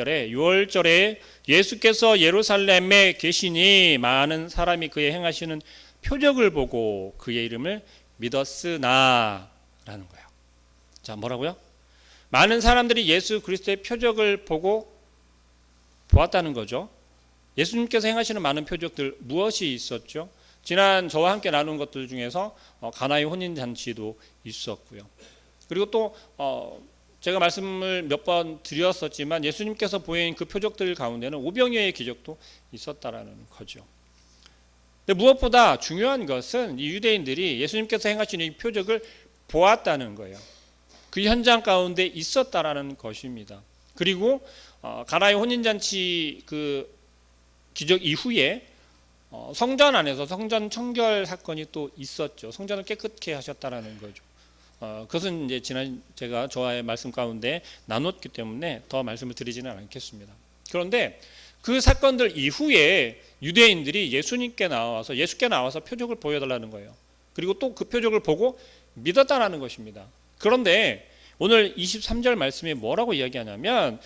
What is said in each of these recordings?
절에 6월절에 예수께서 예루살렘에 계시니 많은 사람이 그의 행하시는 표적을 보고 그의 이름을 믿었으나 라는 거예요. 자, 뭐라고요? 많은 사람들이 예수 그리스도의 표적을 보고 보았다는 거죠. 예수님께서 행하시는 많은 표적들 무엇이 있었죠? 지난 저와 함께 나눈 것들 중에서 어, 가나의 혼인 잔치도 있었고요. 그리고 또 어, 제가 말씀을 몇 번 드렸었지만 예수님께서 보인 그 표적들 가운데는 오병이어의 기적도 있었다라는 거죠. 근데 무엇보다 중요한 것은 이 유대인들이 예수님께서 행하신 이 표적을 보았다는 거예요. 그 현장 가운데 있었다라는 것입니다. 그리고 어, 가나의 혼인잔치 그 기적 이후에 어, 성전 안에서 성전 청결 사건이 또 있었죠. 성전을 깨끗게 하셨다라는 거죠. 어, 그것은 이제 지난 제가 저와의 말씀 가운데 나눴기 때문에 더 말씀을 드리지는 않겠습니다. 그런데 그 사건들 이후에 유대인들이 예수님께 나와서 예수께 나와서 표적을 보여달라는 거예요. 그리고 또 그 표적을 보고 믿었다라는 것입니다. 그런데 오늘 23절 말씀에 뭐라고 이야기하냐면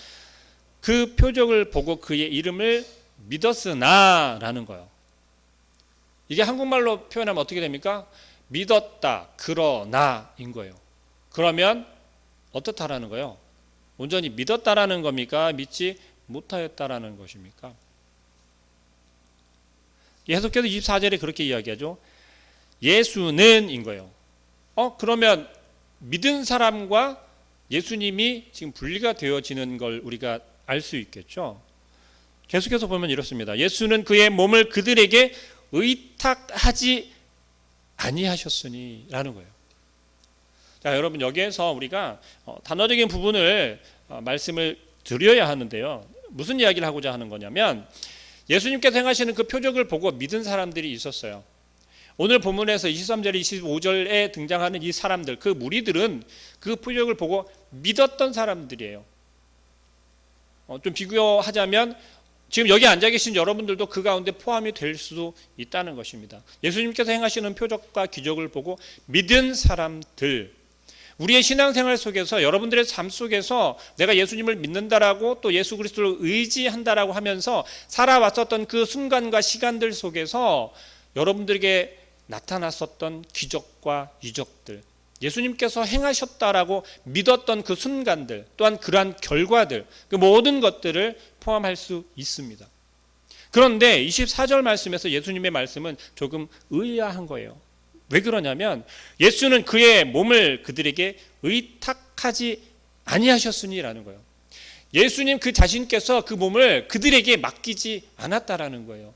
그 표적을 보고 그의 이름을 믿었으나라는 거예요. 이게 한국말로 표현하면 어떻게 됩니까? 믿었다, 그러나인 거예요. 그러면 어떻다라는 거예요? 온전히 믿었다라는 겁니까? 믿지 못하였다라는 것입니까? 계속해서 24절에 그렇게 이야기하죠. 예수는인 거예요. 어, 그러면 믿은 사람과 예수님이 지금 분리가 되어지는 걸 우리가 알 수 있겠죠. 계속해서 보면 이렇습니다. 예수는 그의 몸을 그들에게 의탁하지 아니하셨으니라는 거예요. 자, 여러분 여기에서 우리가 어, 단어적인 부분을 어, 말씀을 드려야 하는데요. 무슨 이야기를 하고자 하는 거냐면 예수님께서 행하시는 그 표적을 보고 믿은 사람들이 있었어요. 오늘 본문에서 23절, 25절에 등장하는 이 사람들, 그 무리들은 그 표적을 보고 믿었던 사람들이에요. 어, 좀 비교하자면 지금 여기 앉아 계신 여러분들도 그 가운데 포함이 될 수도 있다는 것입니다. 예수님께서 행하시는 표적과 기적을 보고 믿은 사람들, 우리의 신앙생활 속에서 여러분들의 삶 속에서 내가 예수님을 믿는다라고 또 예수 그리스도를 의지한다라고 하면서 살아왔었던 그 순간과 시간들 속에서 여러분들에게 나타났었던 기적과 이적들, 예수님께서 행하셨다라고 믿었던 그 순간들, 또한 그러한 결과들, 그 모든 것들을 포함할 수 있습니다. 그런데 24절 말씀에서 예수님의 말씀은 조금 의아한 거예요. 왜 그러냐면 예수는 그의 몸을 그들에게 의탁하지 아니하셨으니라는 거예요. 예수님 그 자신께서 그 몸을 그들에게 맡기지 않았다라는 거예요.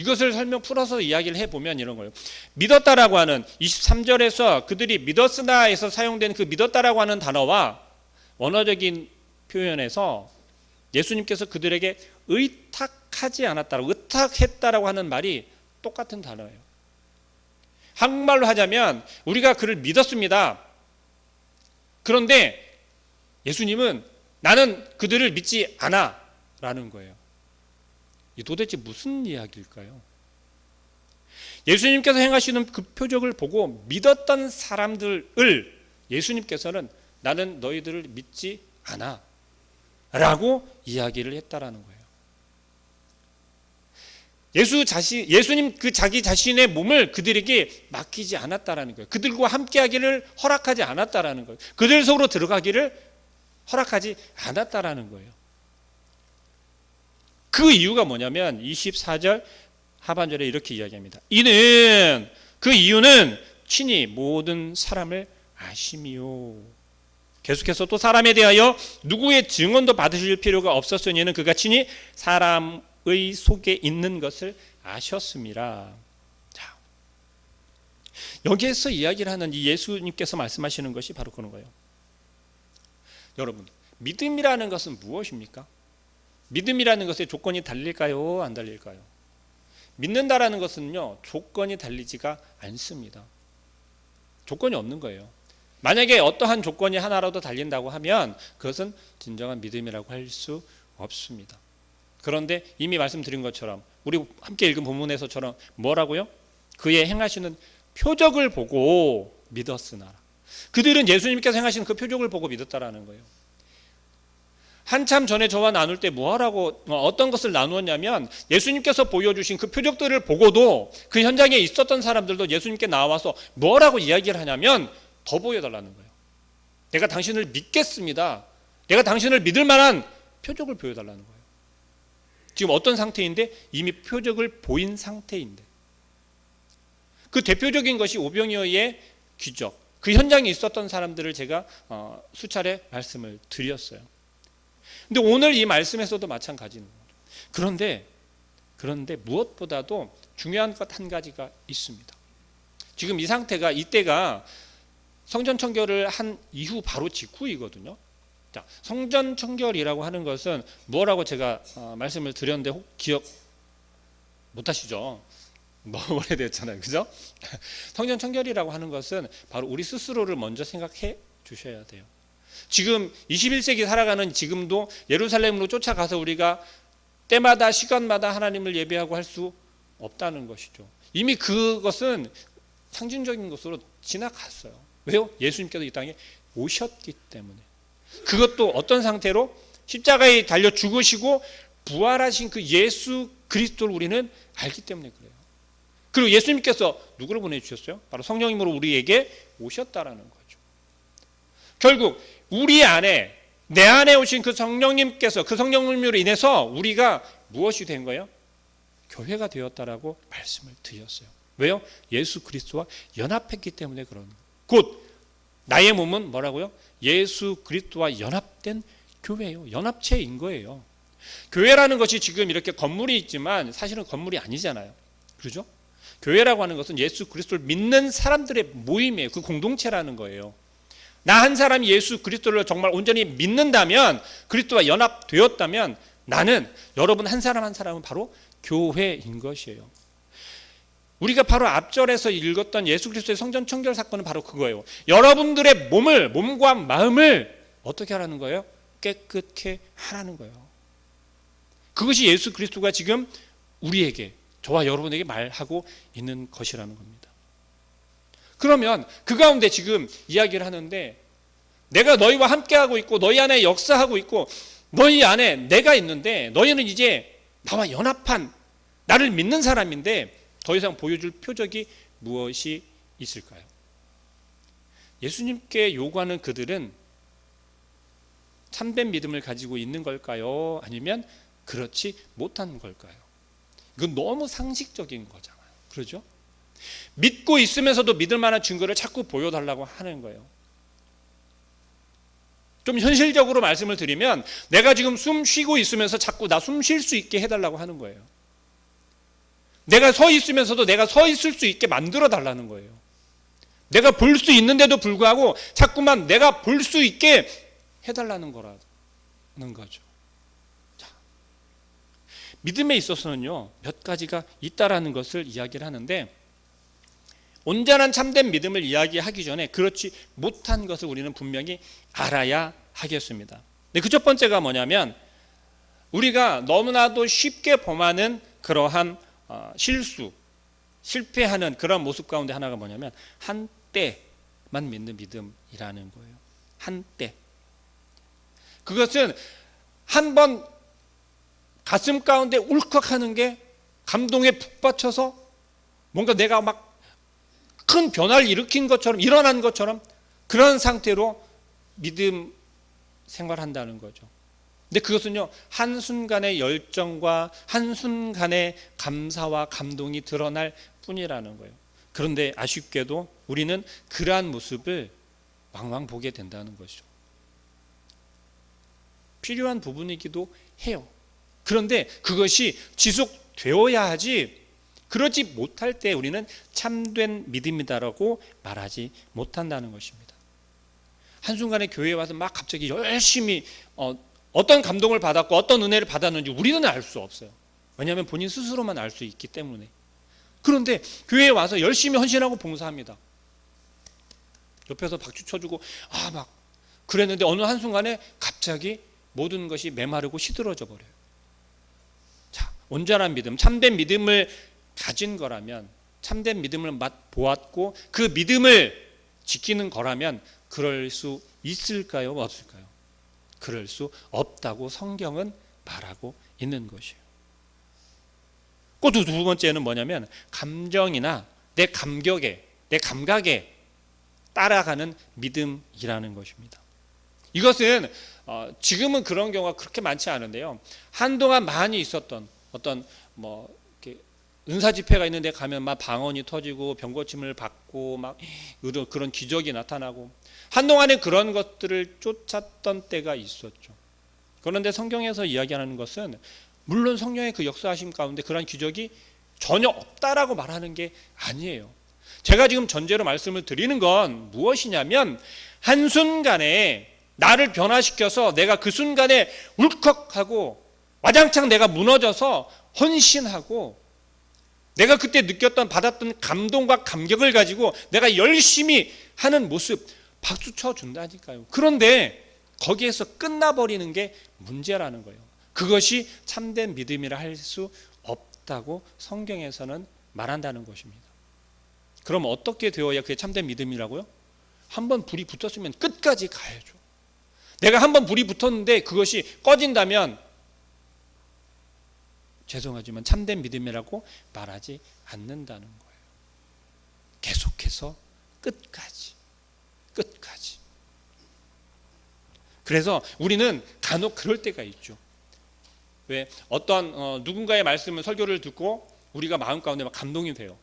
이것을 설명 풀어서 이야기를 해보면 이런 거예요. 믿었다라고 하는 23절에서 그들이 믿었으나에서 사용된 그 믿었다라고 하는 단어와 원어적인 표현에서 예수님께서 그들에게 의탁하지 않았다라고 의탁했다라고 하는 말이 똑같은 단어예요. 한국말로 하자면 우리가 그를 믿었습니다. 그런데 예수님은 나는 그들을 믿지 않아 라는 거예요. 이 도대체 무슨 이야기일까요? 예수님께서 행하시는 그 표적을 보고 믿었던 사람들을 예수님께서는 나는 너희들을 믿지 않아 라고 이야기를 했다라는 거예요. 예수 자신, 예수님 그 자기 자신의 몸을 그들에게 맡기지 않았다라는 거예요. 그들과 함께 하기를 허락하지 않았다라는 거예요. 그들 속으로 들어가기를 허락하지 않았다라는 거예요. 그 이유가 뭐냐면 24절 하반절에 이렇게 이야기합니다. 이는 그 이유는 친히 모든 사람을 아심이요. 계속해서 또 사람에 대하여 누구의 증언도 받으실 필요가 없었으니는 그가 친히 사람의 속에 있는 것을 아셨습니다. 자, 여기에서 이야기를 하는 이 예수님께서 말씀하시는 것이 바로 그런 거예요. 여러분, 믿음이라는 것은 무엇입니까? 믿음이라는 것에 조건이 달릴까요? 안 달릴까요? 믿는다라는 것은요, 조건이 달리지가 않습니다. 조건이 없는 거예요. 만약에 어떠한 조건이 하나라도 달린다고 하면 그것은 진정한 믿음이라고 할 수 없습니다. 그런데 이미 말씀드린 것처럼 우리 함께 읽은 본문에서처럼 뭐라고요? 그의 행하시는 표적을 보고 믿었으나 그들은 예수님께서 행하시는 그 표적을 보고 믿었다라는 거예요. 한참 전에 저와 나눌 때 뭐하라고 어, 어떤 것을 나누었냐면 예수님께서 보여주신 그 표적들을 보고도 그 현장에 있었던 사람들도 예수님께 나와서 뭐라고 이야기를 하냐면 더 보여달라는 거예요. 내가 당신을 믿겠습니다. 내가 당신을 믿을 만한 표적을 보여달라는 거예요. 지금 어떤 상태인데 이미 표적을 보인 상태인데 그 대표적인 것이 오병이어의 기적. 그 현장에 있었던 사람들을 제가 어, 수차례 말씀을 드렸어요. 근데 오늘 이 말씀에서도 마찬가지인 거예요. 그런데 그런데 무엇보다도 중요한 것 한 가지가 있습니다. 지금 이 상태가 이때가 성전 청결을 한 이후 바로 직후이거든요. 자, 성전 청결이라고 하는 것은 뭐라고 제가 어, 말씀을 드렸는데 혹 기억 못 하시죠? 너무 오래됐잖아요. 그죠? 성전 청결이라고 하는 것은 바로 우리 스스로를 먼저 생각해 주셔야 돼요. 지금 21세기 살아가는 지금도 예루살렘으로 쫓아가서 우리가 때마다 시간마다 하나님을 예배하고 할 수 없다는 것이죠. 이미 그것은 상징적인 것으로 지나갔어요. 왜요? 예수님께서 이 땅에 오셨기 때문에. 그것도 어떤 상태로 십자가에 달려 죽으시고 부활하신 그 예수 그리스도를 우리는 알기 때문에 그래요. 그리고 예수님께서 누구를 보내주셨어요? 바로 성령님으로 우리에게 오셨다라는 거죠. 결국 우리 안에 내 안에 오신 그 성령님께서 그 성령님으로 인해서 우리가 무엇이 된 거예요? 교회가 되었다라고 말씀을 드렸어요. 왜요? 예수 그리스도와 연합했기 때문에 그런 거예요. 곧 나의 몸은 뭐라고요? 예수 그리스도와 연합된 교회예요. 연합체인 거예요. 교회라는 것이 지금 이렇게 건물이 있지만 사실은 건물이 아니잖아요. 그렇죠? 교회라고 하는 것은 예수 그리스도를 믿는 사람들의 모임이에요. 그 공동체라는 거예요. 나 한 사람이 예수 그리스도를 정말 온전히 믿는다면 그리스도와 연합되었다면 나는 여러분 한 사람 한 사람은 바로 교회인 것이에요. 우리가 바로 앞절에서 읽었던 예수 그리스도의 성전 청결 사건은 바로 그거예요. 여러분들의 몸을 몸과 마음을 어떻게 하라는 거예요? 깨끗게 하라는 거예요. 그것이 예수 그리스도가 지금 우리에게 저와 여러분에게 말하고 있는 것이라는 겁니다. 그러면 그 가운데 지금 이야기를 하는데 내가 너희와 함께하고 있고 너희 안에 역사하고 있고 너희 안에 내가 있는데 너희는 이제 나와 연합한 나를 믿는 사람인데 더 이상 보여줄 표적이 무엇이 있을까요? 예수님께 요구하는 그들은 참된 믿음을 가지고 있는 걸까요? 아니면 그렇지 못한 걸까요? 이건 너무 상식적인 거잖아요. 그러죠? 믿고 있으면서도 믿을 만한 증거를 자꾸 보여달라고 하는 거예요. 좀 현실적으로 말씀을 드리면 내가 지금 숨 쉬고 있으면서 자꾸 나 숨 쉴 수 있게 해달라고 하는 거예요. 내가 서 있으면서도 내가 서 있을 수 있게 만들어 달라는 거예요. 내가 볼 수 있는데도 불구하고 자꾸만 내가 볼 수 있게 해달라는 거라는 거죠. 자, 믿음에 있어서는요 몇 가지가 있다라는 것을 이야기를 하는데 온전한 참된 믿음을 이야기하기 전에 그렇지 못한 것을 우리는 분명히 알아야 하겠습니다. 그첫 번째가 뭐냐면 우리가 너무나도 쉽게 범하는 그러한 어, 실수, 실패하는 그런 모습 가운데 하나가 뭐냐면 한때만 믿는 믿음이라는 거예요. 한때. 그것은 한 번 가슴 가운데 울컥하는 게 감동에 푹 받쳐서 뭔가 내가 막 큰 변화를 일으킨 것처럼 일어난 것처럼 그런 상태로 믿음 생활한다는 거죠. 근데 그것은요, 한순간의 열정과 한순간의 감사와 감동이 드러날 뿐이라는 거예요. 그런데 아쉽게도 우리는 그러한 모습을 왕왕 보게 된다는 것이죠. 필요한 부분이기도 해요. 그런데 그것이 지속되어야 하지 그러지 못할 때 우리는 참된 믿음이다라고 말하지 못한다는 것입니다. 한순간에 교회에 와서 막 갑자기 열심히 어, 어떤 감동을 받았고 어떤 은혜를 받았는지 우리는 알 수 없어요. 왜냐하면 본인 스스로만 알 수 있기 때문에. 그런데 교회에 와서 열심히 헌신하고 봉사합니다. 옆에서 박수 쳐주고 아 막 그랬는데 어느 한순간에 갑자기 모든 것이 메마르고 시들어져 버려요. 자, 온전한 믿음, 참된 믿음을 가진 거라면 참된 믿음을 맛 보았고 그 믿음을 지키는 거라면 그럴 수 있을까요? 없을까요? 그럴 수 없다고 성경은 말하고 있는 것이에요. 또두 번째는 뭐냐면 감정이나 내 감격에 내 감각에 따라가는 믿음이라는 것입니다. 이것은 어, 지금은 그런 경우가 그렇게 많지 않은데요. 한동안 많이 있었던 어떤 뭐 은사 집회가 있는데 가면 막 방언이 터지고 병고침을 받고 막 그런 그런 기적이 나타나고 한동안에 그런 것들을 쫓았던 때가 있었죠. 그런데 성경에서 이야기하는 것은 물론 성령의 그 역사하심 가운데 그러한 기적이 전혀 없다라고 말하는 게 아니에요. 제가 지금 전제로 말씀을 드리는 건 무엇이냐면 한순간에 나를 변화시켜서 내가 그 순간에 울컥하고 와장창 내가 무너져서 헌신하고 내가 그때 느꼈던 받았던 감동과 감격을 가지고 내가 열심히 하는 모습 박수 쳐 준다니까요. 그런데 거기에서 끝나버리는 게 문제라는 거예요. 그것이 참된 믿음이라 할 수 없다고 성경에서는 말한다는 것입니다. 그럼 어떻게 되어야 그게 참된 믿음이라고요? 한번 불이 붙었으면 끝까지 가야죠. 내가 한번 불이 붙었는데 그것이 꺼진다면 죄송하지만 참된 믿음이라고 말하지 않는다는 거예요. 계속해서 끝까지 끝까지. 그래서 우리는 간혹 그럴 때가 있죠. 왜 어떤 어, 누군가의 말씀을 설교를 듣고 우리가 마음 가운데 막 감동이 돼요.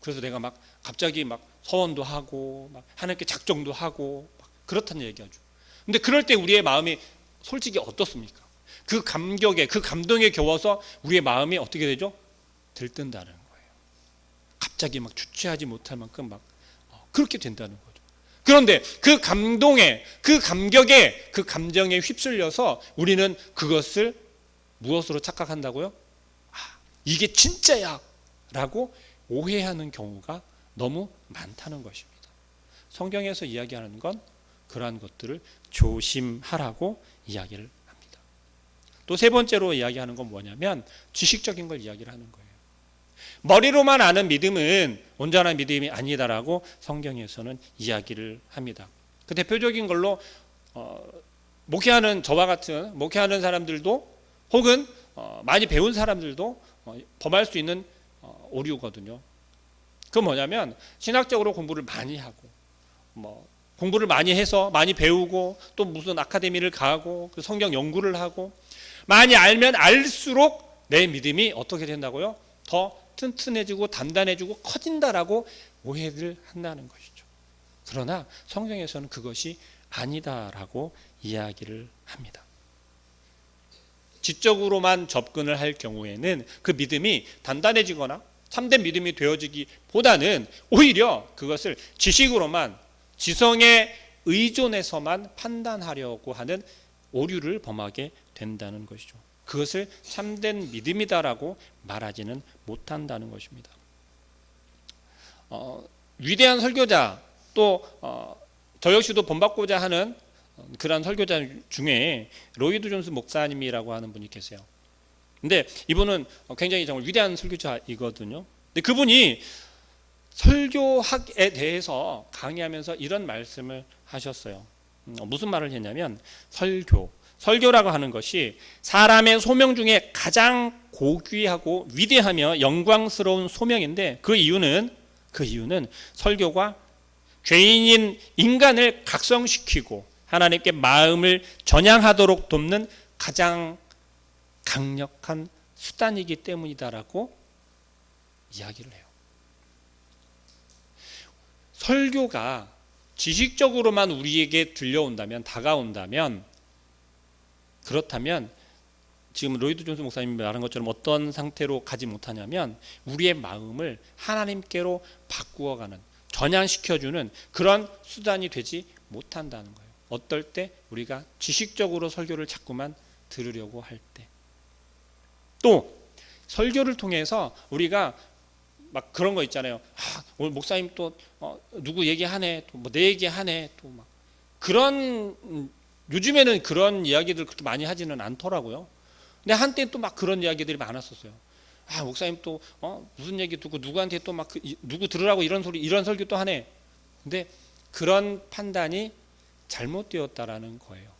그래서 내가 막 갑자기 막 서원도 하고 막 하나님께 작정도 하고 막 그렇다는 얘기하죠. 근데 그럴 때 우리의 마음이 솔직히 어떻습니까? 그 감격에 그 감동에 겨워서 우리의 마음이 어떻게 되죠? 들뜬다는 거예요. 갑자기 막 주체하지 못할 만큼 막 어, 그렇게 된다는 거죠. 그런데 그 감동에 그 감격에 그 감정에 휩쓸려서 우리는 그것을 무엇으로 착각한다고요? 아, 이게 진짜야 라고 오해하는 경우가 너무 많다는 것입니다. 성경에서 이야기하는 건 그러한 것들을 조심하라고 이야기를. 또 세 번째로 이야기하는 건 뭐냐면 지식적인 걸 이야기를 하는 거예요. 머리로만 아는 믿음은 온전한 믿음이 아니다라고 성경에서는 이야기를 합니다. 그 대표적인 걸로 어, 목회하는 저와 같은 목회하는 사람들도 혹은 어, 많이 배운 사람들도 어, 범할 수 있는 어, 오류거든요. 그 뭐냐면 신학적으로 공부를 많이 하고 뭐 공부를 많이 해서 많이 배우고 또 무슨 아카데미를 가고 그 성경 연구를 하고 많이 알면 알수록 내 믿음이 어떻게 된다고요? 더 튼튼해지고 단단해지고 커진다라고 오해를 한다는 것이죠. 그러나 성경에서는 그것이 아니다라고 이야기를 합니다. 지적으로만 접근을 할 경우에는 그 믿음이 단단해지거나 참된 믿음이 되어지기보다는 오히려 그것을 지식으로만 지성에 의존해서만 판단하려고 하는 오류를 범하게 된다는 것이죠. 그것을 참된 믿음이다라고 말하지는 못한다는 것입니다. 어, 위대한 설교자 또 어, 저 역시도 본받고자 하는 그러한 설교자 중에 로이드 존스 목사님이라고 하는 분이 계세요. 근데 이분은 굉장히 정말 위대한 설교자이거든요. 근데 그분이 설교학에 대해서 강의하면서 이런 말씀을 하셨어요. 음, 무슨 말을 했냐면 설교, 설교라고 하는 것이 사람의 소명 중에 가장 고귀하고 위대하며 영광스러운 소명인데 그 이유는 그 이유는 설교가 죄인인 인간을 각성시키고 하나님께 마음을 전향하도록 돕는 가장 강력한 수단이기 때문이다라고 이야기를 해요. 설교가 지식적으로만 우리에게 들려온다면 다가온다면 그렇다면 지금 로이드 존스 목사님이 말한 것처럼 어떤 상태로 가지 못하냐면 우리의 마음을 하나님께로 바꾸어 가는 전향시켜 주는 그런 수단이 되지 못한다는 거예요. 어떨 때 우리가 지식적으로 설교를 자꾸만 들으려고 할 때. 또 설교를 통해서 우리가 막 그런 거 있잖아요. 아, 오늘 목사님 또 어, 누구 얘기하네, 또 뭐 내 얘기하네, 또 막 그런 음, 요즘에는 그런 이야기들 그렇게 많이 하지는 않더라고요. 근데 한때 또 막 그런 이야기들이 많았었어요. 아 목사님 또 어, 무슨 얘기 듣고 누구한테 또 막 그, 누구 들으라고 이런 소리 이런 설교 또 하네. 근데 그런 판단이 잘못되었다라는 거예요.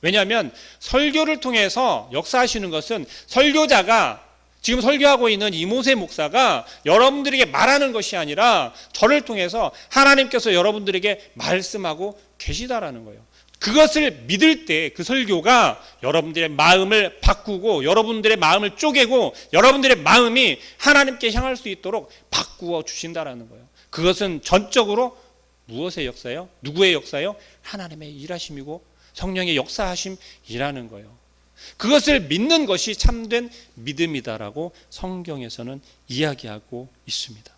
왜냐하면 설교를 통해서 역사하시는 것은 설교자가 지금 설교하고 있는 이모세 목사가 여러분들에게 말하는 것이 아니라 저를 통해서 하나님께서 여러분들에게 말씀하고 계시다라는 거예요. 그것을 믿을 때 그 설교가 여러분들의 마음을 바꾸고 여러분들의 마음을 쪼개고 여러분들의 마음이 하나님께 향할 수 있도록 바꾸어 주신다라는 거예요. 그것은 전적으로 무엇의 역사요? 누구의 역사요? 하나님의 일하심이고 성령의 역사하심이라는 거예요. 그것을 믿는 것이 참된 믿음이다라고 성경에서는 이야기하고 있습니다.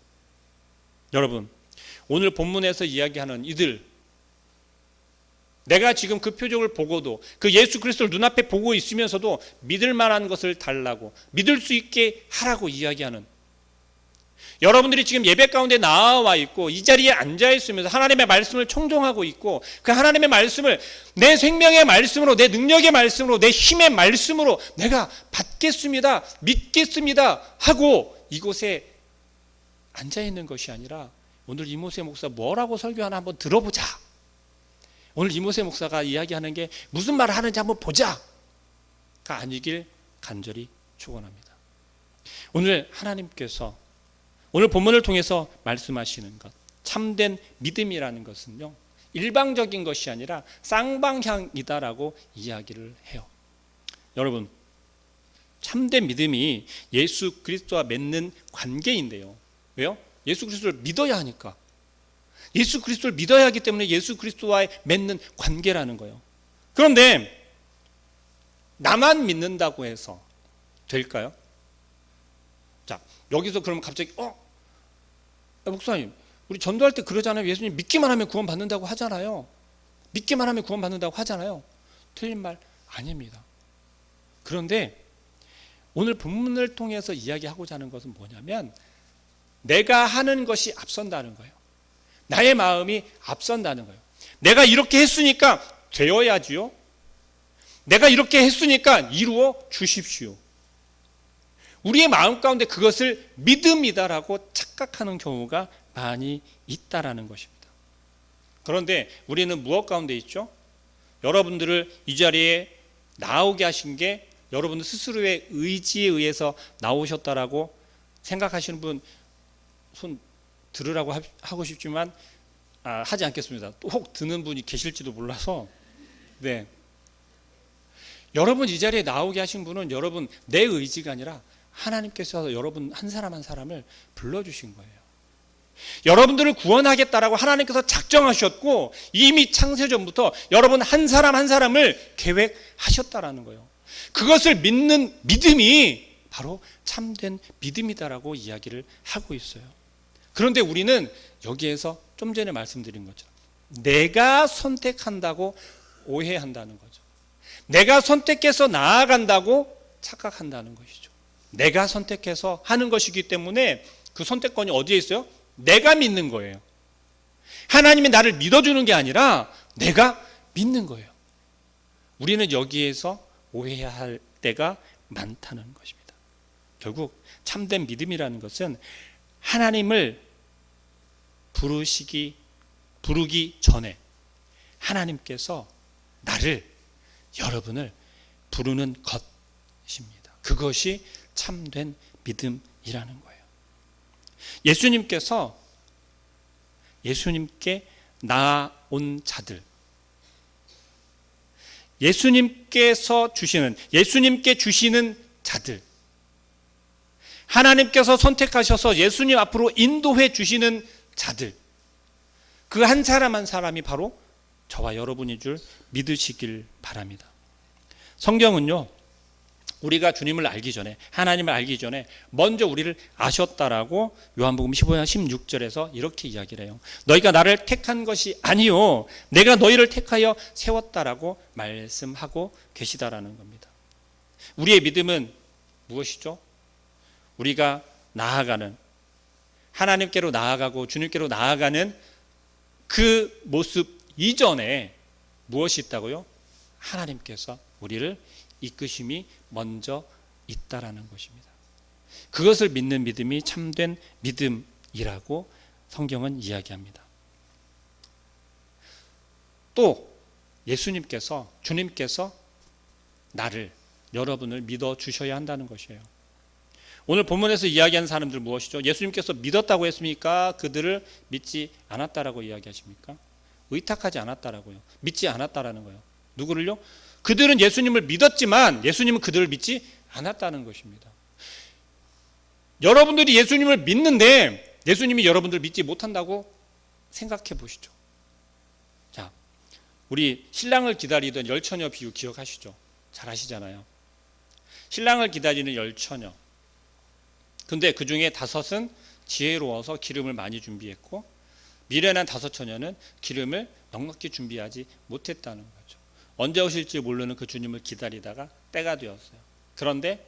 여러분, 오늘 본문에서 이야기하는 이들 내가 지금 그 표적을 보고도 그 예수 그리스도를 눈앞에 보고 있으면서도 믿을 만한 것을 달라고 믿을 수 있게 하라고 이야기하는 여러분들이 지금 예배 가운데 나와 있고 이 자리에 앉아 있으면서 하나님의 말씀을 청종하고 있고 그 하나님의 말씀을 내 생명의 말씀으로 내 능력의 말씀으로 내 힘의 말씀으로 내가 받겠습니다. 믿겠습니다. 하고 이곳에 앉아 있는 것이 아니라 오늘 이모세 목사 뭐라고 설교하나 한번 들어보자. 오늘 이모세 목사가 이야기하는 게 무슨 말을 하는지 한번 보자가 아니길 간절히 축원합니다. 오늘 하나님께서 오늘 본문을 통해서 말씀하시는 것 참된 믿음이라는 것은요 일방적인 것이 아니라 쌍방향이다라고 이야기를 해요. 여러분 참된 믿음이 예수 그리스도와 맺는 관계인데요. 왜요? 예수 그리스도를 믿어야 하니까. 예수 그리스도를 믿어야 하기 때문에 예수 그리스도와의 맺는 관계라는 거예요. 그런데 나만 믿는다고 해서 될까요? 자, 여기서 그러면 갑자기 어? 야, 목사님, 우리 전도할 때 그러잖아요. 예수님 믿기만 하면 구원받는다고 하잖아요. 믿기만 하면 구원받는다고 하잖아요. 틀린 말 아닙니다. 그런데 오늘 본문을 통해서 이야기하고자 하는 것은 뭐냐면 내가 하는 것이 앞선다는 거예요. 나의 마음이 앞선다는 거예요. 내가 이렇게 했으니까 되어야지요. 내가 이렇게 했으니까 이루어 주십시오. 우리의 마음 가운데 그것을 믿음이다라고 착각하는 경우가 많이 있다라는 것입니다. 그런데 우리는 무엇 가운데 있죠? 여러분들을 이 자리에 나오게 하신 게 여러분들 스스로의 의지에 의해서 나오셨다라고 생각하시는 분 손 들으라고 하고 싶지만 아, 하지 않겠습니다. 또혹 드는 분이 계실지도 몰라서 네. 여러분 이 자리에 나오게 하신 분은 여러분 내 의지가 아니라 하나님께서 여러분 한 사람 한 사람을 불러주신 거예요. 여러분들을 구원하겠다라고 하나님께서 작정하셨고 이미 창세전부터 여러분 한 사람 한 사람을 계획하셨다라는 거예요. 그것을 믿는 믿음이 바로 참된 믿음이다라고 이야기를 하고 있어요. 그런데 우리는 여기에서 좀 전에 말씀드린 것처럼 내가 선택한다고 오해한다는 거죠. 내가 선택해서 나아간다고 착각한다는 것이죠. 내가 선택해서 하는 것이기 때문에 그 선택권이 어디에 있어요? 내가 믿는 거예요. 하나님이 나를 믿어주는 게 아니라 내가 믿는 거예요. 우리는 여기에서 오해해야 할 때가 많다는 것입니다. 결국 참된 믿음이라는 것은 하나님을 부르시기 부르기 전에 하나님께서 나를 여러분을 부르는 것입니다. 그것이 참된 믿음이라는 거예요. 예수님께서 예수님께 나온 자들 예수님께서 주시는 예수님께 주시는 자들 하나님께서 선택하셔서 예수님 앞으로 인도해 주시는 자들 그 한 사람 한 사람이 바로 저와 여러분인 줄 믿으시길 바랍니다. 성경은요. 우리가 주님을 알기 전에 하나님을 알기 전에 먼저 우리를 아셨다라고 요한복음 15장 16절에서 이렇게 이야기를 해요. 너희가 나를 택한 것이 아니요 내가 너희를 택하여 세웠다라고 말씀하고 계시다라는 겁니다. 우리의 믿음은 무엇이죠? 우리가 나아가는 하나님께로 나아가고 주님께로 나아가는 그 모습 이전에 무엇이 있다고요? 하나님께서 우리를 이끄심이 먼저 있다라는 것입니다. 그것을 믿는 믿음이 참된 믿음이라고 성경은 이야기합니다. 또 예수님께서 주님께서 나를 여러분을 믿어 주셔야 한다는 것이에요. 오늘 본문에서 이야기하는 사람들 무엇이죠? 예수님께서 믿었다고 했습니까? 그들을 믿지 않았다라고 이야기하십니까? 의탁하지 않았다라고요. 믿지 않았다라는 거예요. 누구를요? 그들은 예수님을 믿었지만 예수님은 그들을 믿지 않았다는 것입니다. 여러분들이 예수님을 믿는데 예수님이 여러분들 믿지 못한다고 생각해 보시죠. 자, 우리 신랑을 기다리던 열처녀 비유 기억하시죠? 잘 아시잖아요. 신랑을 기다리는 열처녀. 근데 그 중에 다섯은 지혜로워서 기름을 많이 준비했고 미련한 다섯 처녀는 기름을 넉넉히 준비하지 못했다는 거죠. 언제 오실지 모르는 그 주님을 기다리다가 때가 되었어요. 그런데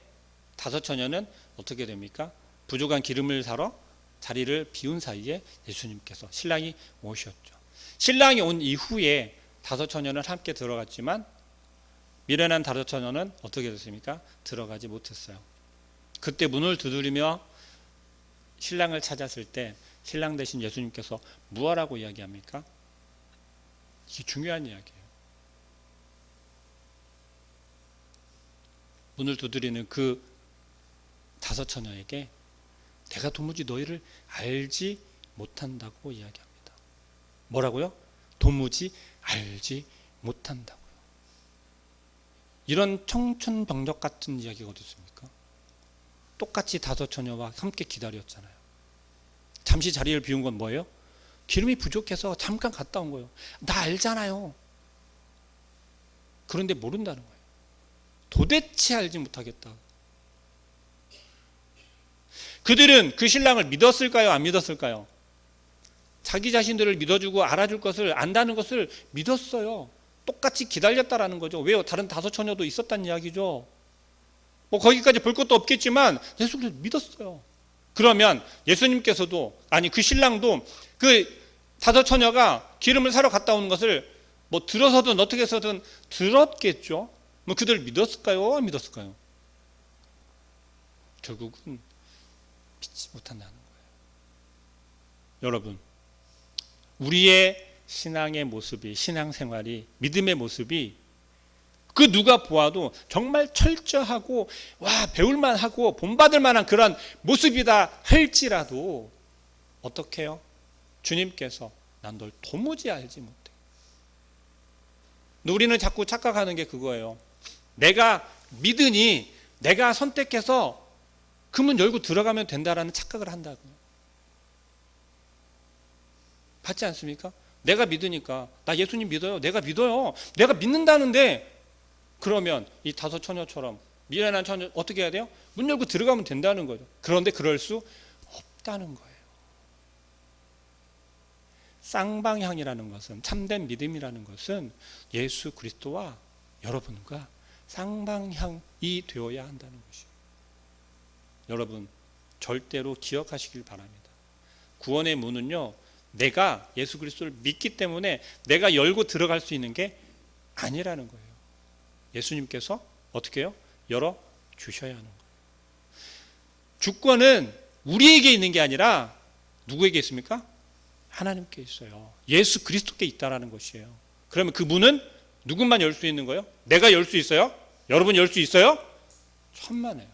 다섯 처녀는 어떻게 됩니까? 부족한 기름을 사러 자리를 비운 사이에 예수님께서 신랑이 오셨죠. 신랑이 온 이후에 다섯 처녀는 함께 들어갔지만 미련한 다섯 처녀는 어떻게 됐습니까? 들어가지 못했어요. 그때 문을 두드리며 신랑을 찾았을 때 신랑 대신 예수님께서 무엇라고 이야기합니까? 이게 중요한 이야기예요. 문을 두드리는 그 다섯 처녀에게 내가 도무지 너희를 알지 못한다고 이야기합니다. 뭐라고요? 도무지 알지 못한다고요. 이런 청춘 병력 같은 이야기가 어디 있습니까? 똑같이 다섯 처녀와 함께 기다렸잖아요. 잠시 자리를 비운 건 뭐예요? 기름이 부족해서 잠깐 갔다 온 거예요. 나 알잖아요. 그런데 모른다는 거예요. 도대체 알지 못하겠다. 그들은 그 신랑을 믿었을까요? 안 믿었을까요? 자기 자신들을 믿어주고 알아줄 것을 안다는 것을 믿었어요. 똑같이 기다렸다라는 거죠. 왜요? 다른 다섯 처녀도 있었다는 이야기죠. 뭐 거기까지 볼 것도 없겠지만 예수를 믿었어요. 그러면 예수님께서도 아니 그 신랑도 그 다섯 처녀가 기름을 사러 갔다 오는 것을 뭐 들어서든 어떻게 해서든 들었겠죠. 뭐 그들 믿었을까요? 안 믿었을까요? 결국은 믿지 못한다는 거예요. 여러분, 우리의 신앙의 모습이 신앙 생활이 믿음의 모습이 그 누가 보아도 정말 철저하고 와 배울만 하고 본받을 만한 그런 모습이다 할지라도 어떻게 해요? 주님께서 난 널 도무지 알지 못해. 우리는 자꾸 착각하는 게 그거예요. 내가 믿으니 내가 선택해서 그 문 열고 들어가면 된다라는 착각을 한다고요. 받지 않습니까? 내가 믿으니까 나 예수님 믿어요. 내가 믿어요. 내가 믿는다는데 그러면 이 다섯 처녀처럼 미련한 처녀 어떻게 해야 돼요? 문 열고 들어가면 된다는 거죠. 그런데 그럴 수 없다는 거예요. 쌍방향이라는 것은 참된 믿음이라는 것은 예수 그리스도와 여러분과 쌍방향이 되어야 한다는 것이에요. 여러분 절대로 기억하시길 바랍니다. 구원의 문은요. 내가 예수 그리스도를 믿기 때문에 내가 열고 들어갈 수 있는 게 아니라는 거예요. 예수님께서 어떻게 해요? 열어 주셔야 하는 거예요. 주권은 우리에게 있는 게 아니라 누구에게 있습니까? 하나님께 있어요. 예수 그리스도께 있다라는 것이에요. 그러면 그 문은 누구만 열 수 있는 거예요? 내가 열 수 있어요? 여러분 열 수 있어요? 천만에요.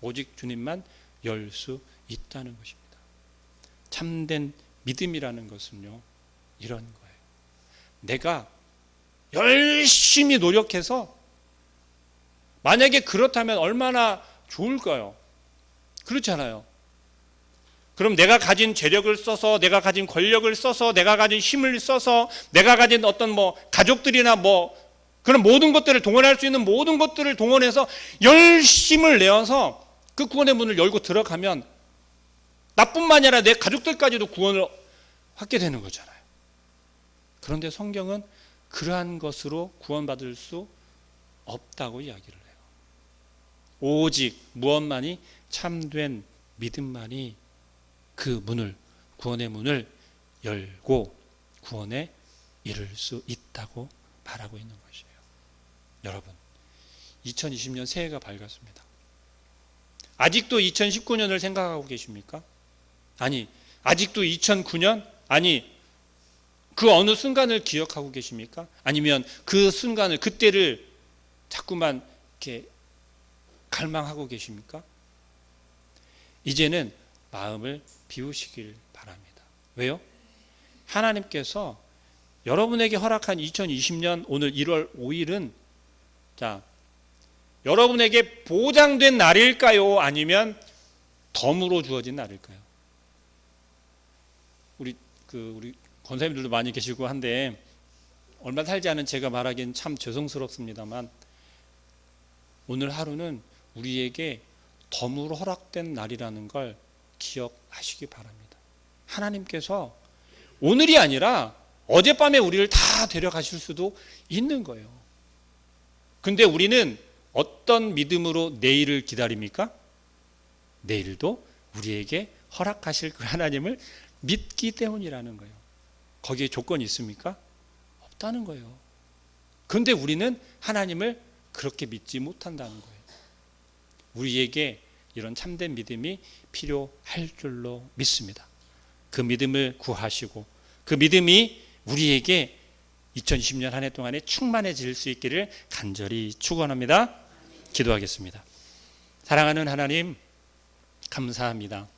오직 주님만 열 수 있다는 것입니다. 참된 믿음이라는 것은요, 이런 거예요. 내가 열심히 노력해서 만약에 그렇다면 얼마나 좋을까요? 그렇잖아요. 그럼 내가 가진 재력을 써서 내가 가진 권력을 써서 내가 가진 힘을 써서 내가 가진 어떤 뭐 가족들이나 뭐 그런 모든 것들을 동원할 수 있는 모든 것들을 동원해서 열심을 내어서 그 구원의 문을 열고 들어가면 나뿐만 아니라 내 가족들까지도 구원을 받게 되는 거잖아요. 그런데 성경은 그러한 것으로 구원받을 수 없다고 이야기를 해요. 오직 무엇만이 참된 믿음만이 그 문을 구원의 문을 열고 구원에 이를 수 있다고 말하고 있는 것이에요. 여러분, 2020년 새해가 밝았습니다. 아직도 2019년을 생각하고 계십니까? 아니, 아직도 2009년? 아니, 그 어느 순간을 기억하고 계십니까? 아니면 그 순간을, 그때를 자꾸만 이렇게 갈망하고 계십니까? 이제는 마음을 비우시길 바랍니다. 왜요? 하나님께서 여러분에게 허락한 2020년 오늘 1월 5일은 자 여러분에게 보장된 날일까요? 아니면 덤으로 주어진 날일까요? 우리 그 우리 권사님들도 많이 계시고 한데 얼마 살지 않은 제가 말하기엔 참 죄송스럽습니다만 오늘 하루는 우리에게 덤으로 허락된 날이라는 걸 기억하시기 바랍니다. 하나님께서 오늘이 아니라 어젯밤에 우리를 다 데려가실 수도 있는 거예요. 근데 우리는 어떤 믿음으로 내일을 기다립니까? 내일도 우리에게 허락하실 그 하나님을 믿기 때문이라는 거예요. 거기에 조건이 있습니까? 없다는 거예요. 근데 우리는 하나님을 그렇게 믿지 못한다는 거예요. 우리에게 이런 참된 믿음이 필요할 줄로 믿습니다. 그 믿음을 구하시고 그 믿음이 우리에게 2020년 한 해 동안에 충만해질 수 있기를 간절히 축원합니다. 기도하겠습니다. 사랑하는 하나님 감사합니다.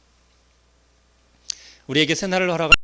우리에게 새날을 허락하